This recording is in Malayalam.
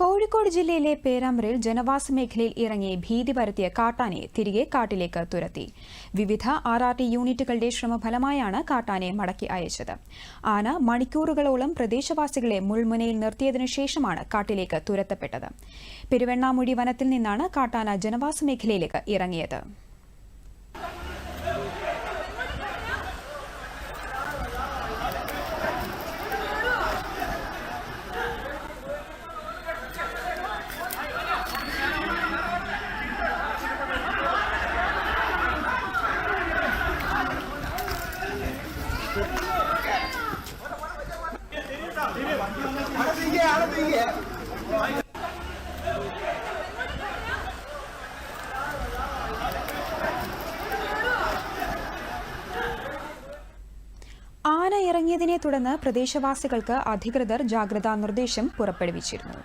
കോഴിക്കോട് ജില്ലയിലെ പേരാമ്പ്രയിൽ ജനവാസ മേഖലയിൽ ഇറങ്ങി ഭീതി പരത്തിയ കാട്ടാനെ തിരികെ കാട്ടിലേക്ക് തുരത്തി. വിവിധ ആർ ആർ ടി യൂണിറ്റുകളുടെ ശ്രമഫലമായാണ് കാട്ടാനെ മടക്കി അയച്ചത്. ആന മണിക്കൂറുകളോളം പ്രദേശവാസികളെ മുൾമുനയിൽ നിർത്തിയതിനു ശേഷമാണ് കാട്ടിലേക്ക് തുരത്തപ്പെട്ടത്. പെരുവെണ്ണാമുഴി വനത്തിൽ നിന്നാണ് കാട്ടാന ജനവാസ മേഖലയിലേക്ക് ഇറങ്ങിയത്. ആന ഇറങ്ങിയതിനെ തുടർന്ന് പ്രദേശവാസികൾക്ക് അധികൃതർ ജാഗ്രതാ നിർദ്ദേശം പുറപ്പെടുവിച്ചിരുന്നു.